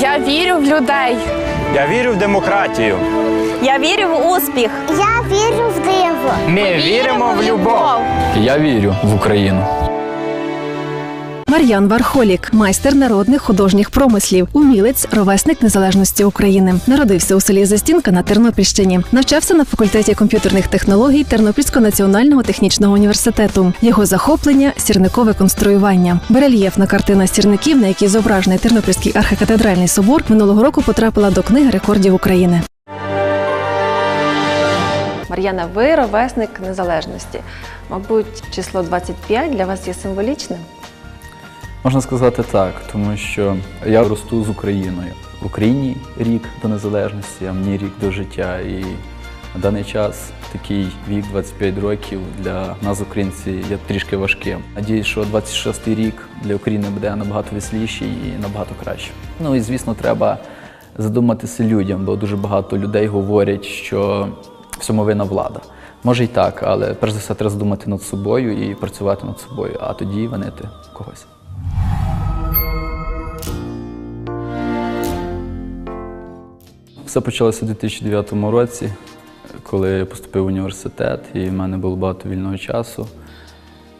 Я вірю в людей. Я вірю в демократію. Я вірю в успіх. Я вірю в диво. Ми віримо в любов. Я вірю в Україну. Мар'ян Вархолік, майстер народних художніх промислів, умілець, ровесник незалежності України. Народився у селі Застінка на Тернопільщині. Навчався на факультеті комп'ютерних технологій Тернопільського національного технічного університету. Його захоплення сірникове конструювання. Барельєфна картина сірників, на якій зображений Тернопільський архікатедральний собор, минулого року потрапила до книги рекордів України. Мар'яна, ви ровесник незалежності. Мабуть, число 25 для вас є символічним. Можна сказати так, тому що я росту з Україною. В Україні рік до незалежності, а мені рік до життя. І на даний час такий вік 25 років для нас, українців, є трішки важким. Надіюсь, що 26-й рік для України буде набагато веселіший і набагато краще. Ну і звісно, треба задуматися людям, бо дуже багато людей говорять, що всьому винна влада. Може й так, але перш за все треба задумати над собою і працювати над собою, а тоді винити когось. Все почалося у 2009 році, коли я поступив в університет, і в мене було багато вільного часу.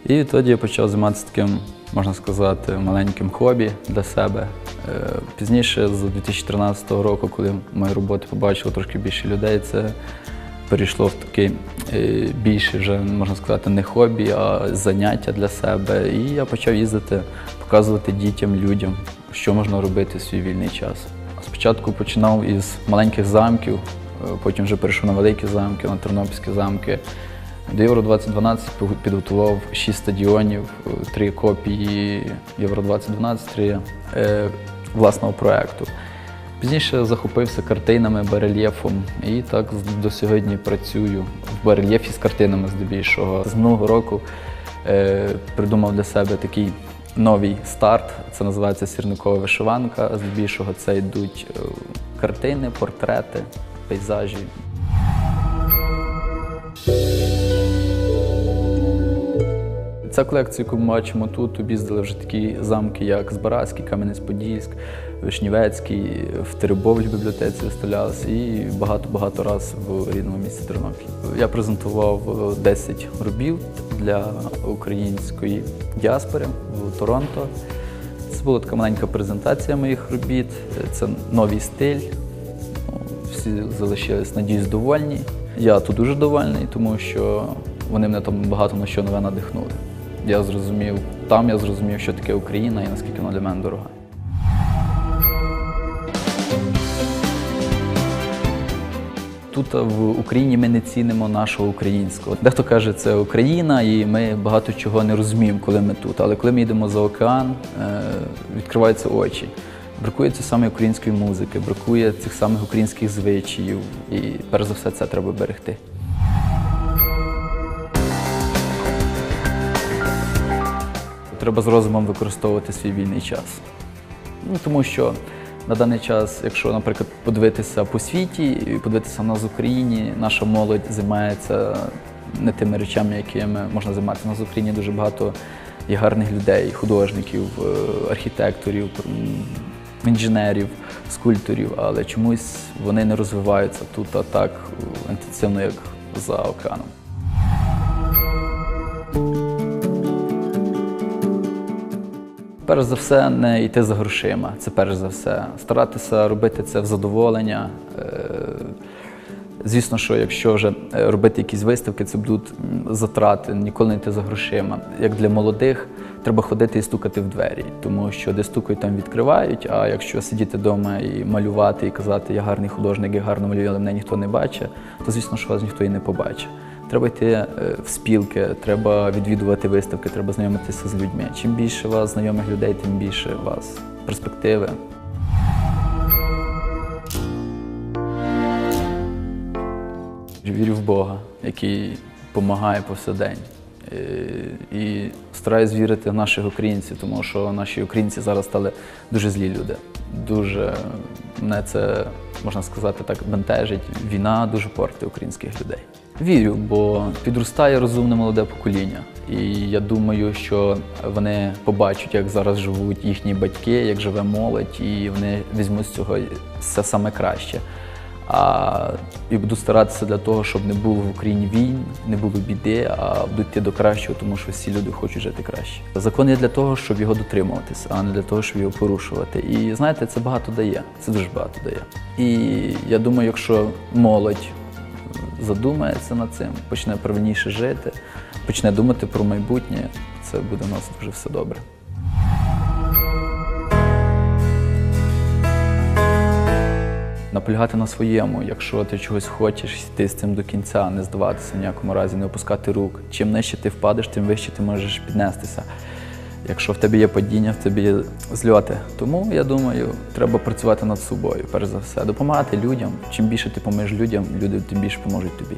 І тоді я почав займатися таким, можна сказати, маленьким хобі для себе. Е, Пізніше, з 2013 року, коли мої роботи побачило трошки більше людей, це перейшло в таке більше, вже можна сказати, не хобі, а заняття для себе. І я почав їздити, показувати дітям, людям, що можна робити в свій вільний час. Спочатку починав із маленьких замків, е, потім вже перейшов на великі замки, на тернопільські замки. До Євро 2012 підготував 6 стадіонів, е, три копії Євро 2012, три е, власного проєкту. Пізніше захопився картинами, барельєфом і так до сьогодні працюю в барельєфі з картинами здебільшого. З минулого року е, придумав для себе такий новий старт. Це називається сірникова вишиванка. Здебільшого це йдуть е, картини, портрети, пейзажі. Ця колекція, яку ми бачимо тут, об'їздили вже такі замки, як Збаразький, Кам'янець-Подільськ, Вишнівецький, в Теребовлі бібліотеці виставлялися і багато-багато раз в рідному місті Тернопіль. Я презентував е, 10 робіт для української діаспори в Торонто. Це була така маленька презентація моїх робіт. Це новий стиль. Всі залишились, надіюсь, довольні. Я тут дуже довольний, тому що вони мене там багато на що нове надихнули. Я зрозумів, там я зрозумів, що таке Україна і наскільки вона для мене дорога. Тут в Україні ми не цінимо нашого українського. Дехто каже, це Україна, і ми багато чого не розуміємо, коли ми тут. Але коли ми йдемо за океан, е, відкриваються очі. Бракує цієї самої української музики, бракує цих самих українських звичаїв. І перш за все це треба берегти. Треба з розумом використовувати свій вільний час. Ну, тому що на даний час, якщо, наприклад, подивитися по світі і подивитися в нас в Україні, наша молодь займається не тими речами, якими можна займатися. У нас в Україні дуже багато є гарних людей, художників, е, архітекторів, інженерів, скульпторів, але чомусь вони не розвиваються тут а так е, інтенсивно, як за океаном. Перш за все, не йти за грошима. Це перш за все. Старатися робити це в задоволення. Е, Звісно, що якщо вже е, робити якісь виставки, це будуть затрати, ніколи не йти за грошима. Як для молодих, треба ходити і стукати в двері, тому що де стукають, там відкривають. А якщо сидіти вдома і малювати, і казати, я гарний художник, я гарно малюю, але мене ніхто не бачить, то звісно, що вас ніхто і не побачить. Треба йти е, в спілки, треба відвідувати виставки, треба знайомитися з людьми. Чим більше вас знайомих людей, тим більше вас перспективи. Вірю в Бога, який допомагає повсякдень. Е, І стараюсь вірити в наших українців, тому що наші українці зараз стали дуже злі люди. Дуже мене це, можна сказати так, бентежить. Війна дуже портить українських людей. Вірю, бо підростає розумне молоде покоління. І я думаю, що вони побачать, як зараз живуть їхні батьки, як живе молодь, і вони візьмуть з цього все саме краще. А і буду старатися для того, щоб не було в Україні війн, не було біди, а будуть йти до кращого, тому що всі люди хочуть жити краще. Закон є для того, щоб його дотримуватися, а не для того, щоб його порушувати. І знаєте, це багато дає. Це дуже багато дає. І я думаю, якщо молодь задумається над цим, почне правильніше жити, почне думати про майбутнє, це буде у нас дуже все добре. Наполягати на своєму, якщо ти чогось хочеш, йти з цим до кінця, не здаватися в ніякому разі, не опускати рук. Чим нижче ти впадеш, тим вище ти можеш піднестися. Якщо в тебе є падіння, в тебе є зльоти. Тому я думаю, треба працювати над собою, перш за все, допомагати людям. Чим більше ти поможеш людям, люди тим більше поможуть тобі.